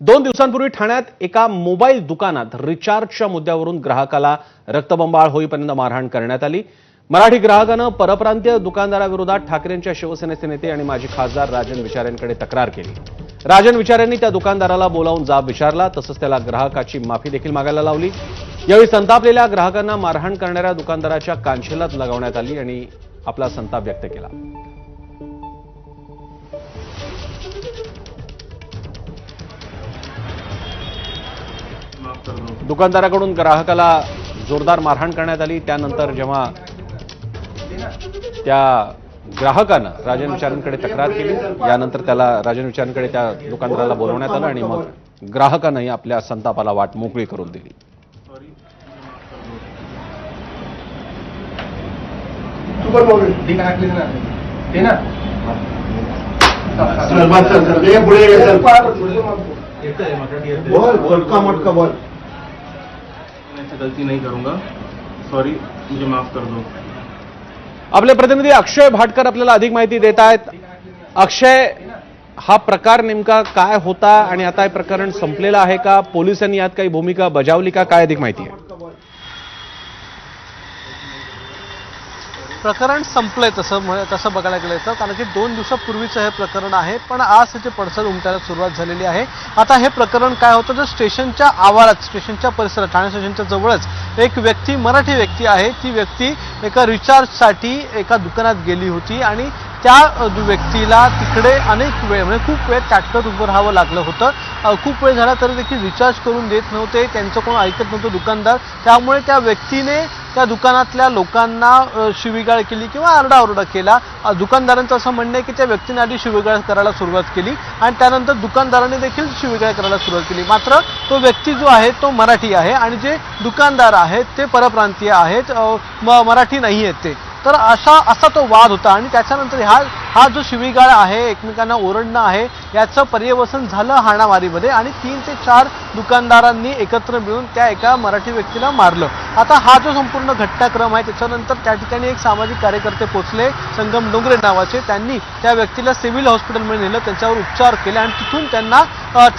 दोन दिवसांपूर्वी ठाण्यात एका मोबाईल दुकानात रिचार्जच्या मुद्द्यावरून ग्राहकाला रक्तबंबाळ होईपर्यंत मारहाण करण्यात आली. मराठी ग्राहकानं परप्रांतीय दुकानदाराविरोधात ठाकरेंच्या शिवसेनेचे नेते आणि माजी खासदार राजन विचारेंकडे तक्रार केली. राजन विचारेंनी त्या दुकानदाराला बोलावून जाब विचारला तसंच त्याला ग्राहकाची माफी देखील मागायला लावली. यावेळी संतापलेल्या ग्राहकांना मारहाण करणाऱ्या दुकानदाराच्या कांशिलात लगावण्यात आली आणि आपला संताप व्यक्त केला. दुकानदाराकडून ग्राहकाला जोरदार मारहाण करण्यात आली. त्यानंतर जेव्हा त्या ग्राहकानं राजन विचारांकडे तक्रार केली यानंतर त्याला राजन विचारांकडे त्या दुकानदाराला बोलवण्यात आलं आणि मग ग्राहकानंही आपल्या संतापाला वाट मोकळी करून दिली. बोल. बोल बोलका मटका बोल. गलती नहीं करूंगा। सॉरी मुझे माफ कर दो। आपले प्रतिनिधी अक्षय भाटकर आपल्याला अधिक माहिती देत आहेत. अक्षय हा प्रकार नेमका काय होता आणि आता हे प्रकरण संपलेलं आहे का? पोलिसांनी यात काही भूमिका बजावली का? काय अधिक माहिती आहे? प्रकरण संपलंय तसं तसं बघायला गेलं तर. कारण की दोन दिवसापूर्वीचं हे प्रकरण आहे पण आज त्याचे पडसाद उमटायला सुरुवात झालेली आहे. आता हे प्रकरण काय होतं? तर स्टेशनच्या आवारात स्टेशनच्या परिसरात ठाणे स्टेशनच्या जवळच एक व्यक्ती मराठी व्यक्ती आहे. ती व्यक्ती एका रिचार्जसाठी एका दुकानात गेली होती आणि त्या व्यक्तीला तिकडे अनेक वेळ म्हणजे खूप वेळ ताटकत उभं राहावं लागलं होतं. खूप वेळ झाला तरी देखील रिचार्ज करून देत नव्हते. त्यांचं कोण ऐकत नव्हतं दुकानदार. त्यामुळे त्या व्यक्तीने त्या दुकानातल्या लोकांना शिवीगाळ केली किंवा आरडाओरडा केला. दुकानदारांचं असं म्हणणं आहे की त्या व्यक्तीने आधी शिवीगाळ करायला सुरुवात केली आणि त्यानंतर दुकानदाराने देखील शिवीगाळ करायला सुरुवात केली. मात्र तो व्यक्ती जो आहे तो मराठी आहे आणि जे दुकानदार आहेत ते परप्रांतीय आहेत. म- मराठी नाही आहेत ते. तर असा असा तो वाद होता आणि त्याच्यानंतर ह्या हा जो शिवीगाळ आहे एकमेकांना ओरडणं आहे याचं पर्यवसन झालं हाणामारीमध्ये आणि तीन ते चार दुकानदारांनी एकत्र मिळून त्या एका मराठी व्यक्तीला मारलं. आता हा जो संपूर्ण घटनाक्रम आहे त्याच्यानंतर त्या ठिकाणी एक सामाजिक कार्यकर्ते पोचले संगम डोंगरे नावाचे. त्यांनी त्या व्यक्तीला सिव्हिल हॉस्पिटलमध्ये नेलं त्यांच्यावर उपचार केले आणि तिथून त्यांना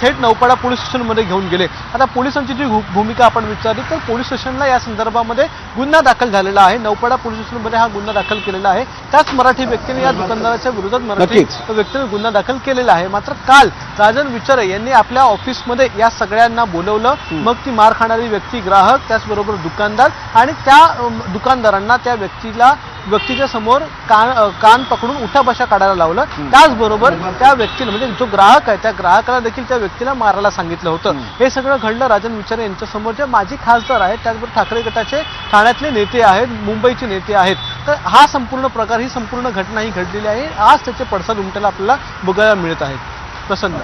थेट नौपाडा पोलीस स्टेशनमध्ये घेऊन गेले. आता पोलिसांची जी भू- भूमिका आपण विचारली तर पोलीस स्टेशनला या संदर्भामध्ये गुन्हा दाखल झालेला आहे. नौपाडा पोलीस स्टेशनमध्ये हा गुन्हा दाखल केलेला आहे. त्याच मराठी व्यक्तीने या दुकानदाराच्या विरोधात मराठी गुन्हा दाखल केलेला आहे. मात्र काल राजन विचारे यांनी आपल्या ऑफिसमध्ये या सगळ्यांना बोलवलं. मग ती मार खाणारी व्यक्ती ग्राहक त्याचबरोबर दुकानदार आणि त्या दुकानदारांना त्या व्यक्तीला व्यक्तीच्या समोर कान कान पकडून उठा बशा काढायला लावलं. त्याचबरोबर त्या व्यक्तीला म्हणजे जो ग्राहक आहे त्या ग्राहकाला देखील त्या व्यक्तीला मारायला सांगितलं होतं. हे सगळं घडलं. राजन विचारे यांच्या समोर जे माजी खासदार आहेत त्याचबरोबर ठाकरे गटाचे ठाण्यातले नेते आहेत मुंबईचे नेते आहेत. तर हा संपूर्ण प्रकार ही संपूर्ण घटना ही घडलेली आहे. आज त्याचे पडसाद उमटायला आपल्याला बघायला मिळत आहेत. प्रसन्न.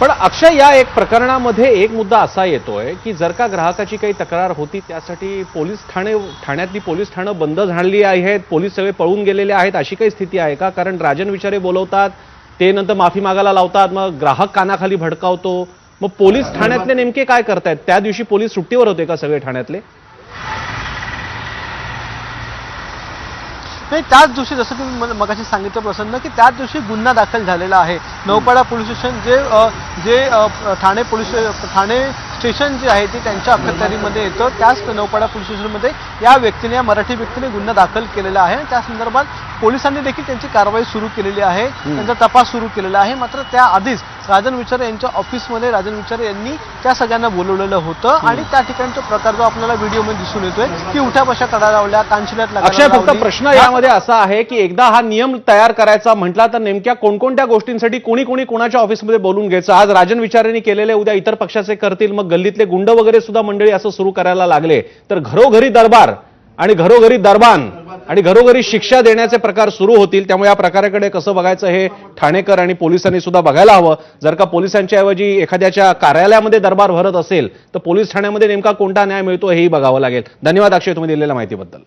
पण अक्षय या एक प्रकरणामध्ये एक मुद्दा असा येतोय की जर का ग्राहकाची काही तक्रार होती त्यासाठी पोलीस ठाणे ठाण्यातली पोलीस ठाणं बंद झाली आहेत. पोलीस सगळे पळून गेलेले आहेत. अशी काही स्थिती आहे का? कारण राजन विचारे बोलवतात ते नंतर माफी मागायला लावतात मग ग्राहक कानाखाली भडकावतो. मग पोलीस ठाण्यातले नेमके काय करतायत? त्या दिवशी पोलीस सुट्टीवर होते का सगळे ठाण्यातले? नाही त्याच दिवशी जसं तुम्ही मला मगाशी सांगितलं प्रसन्न की त्याच दिवशी गुन्हा दाखल झालेला आहे. नौपाडा पोलीस स्टेशन जे जे ठाणे पोलीस ठाणे स्टेशन जे आहे ते त्यांच्या अखत्यारीमध्ये येतं. त्याच नौपाडा पोलीस स्टेशनमध्ये या व्यक्तीने या मराठी व्यक्तीने गुन्हा दाखल केलेला आहे. त्या संदर्भात पोलिसांनी देखील त्यांची कारवाई सुरू केलेली आहे. त्यांचा तपास सुरू केलेला आहे. मात्र त्याआधीच राजन विचारे यांच्या ऑफिसमध्ये राजन विचारे यांनी त्या सगळ्यांना बोलवलेलं होतं. आणि त्या ठिकाणचा प्रकार जो आपल्याला व्हिडिओमध्ये दिसून येतोय की उठ्या बशा काढायला लावल्या कांशिल्यात लागायला अक्षय फक्त. प्रश्न यामध्ये असा आहे की एकदा हा नियम तयार करायचा म्हटला तर नेमक्या कोणकोणत्या गोष्टींसाठी कोणी कोणी कोणाच्या ऑफिसमध्ये बोलून घ्यायचं? आज राजन विचारेंनी केलेले उद्या इतर पक्षाचे करतील मग गल्लीतले गुंड वगैरे सुद्धा मंडळी असं सुरू करायला लागले. तर घरोघरी दरबार आणि घरोघरी दरबान आणि घरोघरी शिक्षा देण्याचे प्रकार सुरू होतील त्यामुळे या प्रकाराकडे कसं बघायचं हे ठाणेकर आणि पोलिसांनी सुद्धा बघायला हवं. जर का पोलिसांच्या ऐवजी एखाद्याच्या कार्यालयामध्ये दरबार भरत असेल तर पोलीस ठाण्यामध्ये नेमका कोणता न्याय मिळतो हेही बघावं लागेल. धन्यवाद अक्षय तुम्ही दिलेल्या माहितीबद्दल.